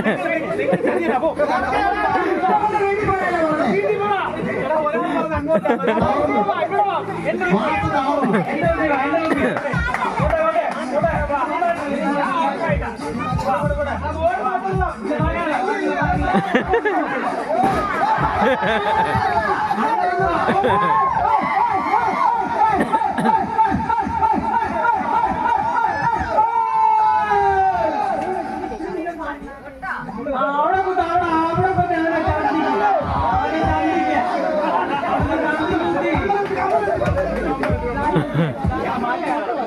ഇവിടെ ha അവിടെ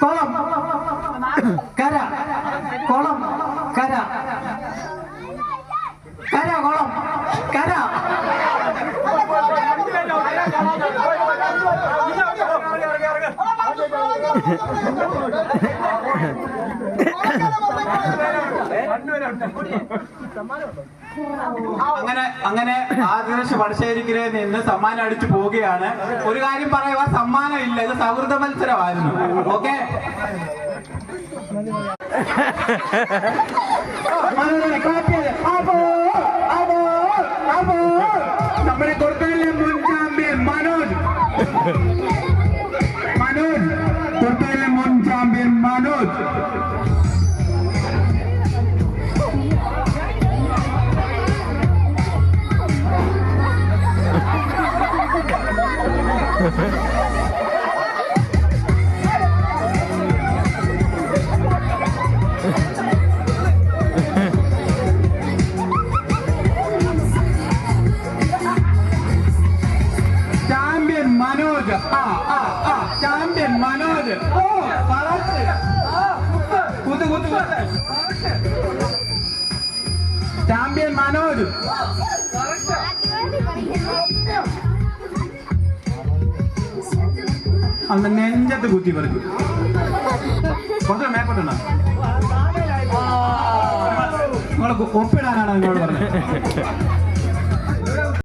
കുളം കര കുളം കര കര കുളം കര അങ്ങനെ അങ്ങനെ ആദർശ് വടശ്ശേരിക്കരെ നിന്ന് സമ്മാനം അടിച്ചു പോവുകയാണ്. ഒരു കാര്യം പറയുക സമ്മാനം ഇല്ല ഇത് സൗഹൃദ മത്സരമായിരുന്നു. ഓക്കെ? നമ്മുടെ കൊടുക്കലിലെ മുൻ ചാമ്പ്യൻ മനോജ്. മനോജ്. കൊടുത്തല്ലേ മുൻ ചാമ്പ്യൻ മനോജ്. ആ ആ ആ. ചാമ്പ്യൻ മനോജ്. ഓ വളർത്ത് കുത്ത് കുത്ത് കുത്ത്. ചാമ്പ്യൻ മനോജ്. അന്ന് നെഞ്ചത്ത് കുത്തി പറിച്ചു കുറച്ച് മേപ്പോട്ടുണ്ടോ നിങ്ങൾ ഒപ്പിടാനാണ് നിങ്ങളോട് പറഞ്ഞത്.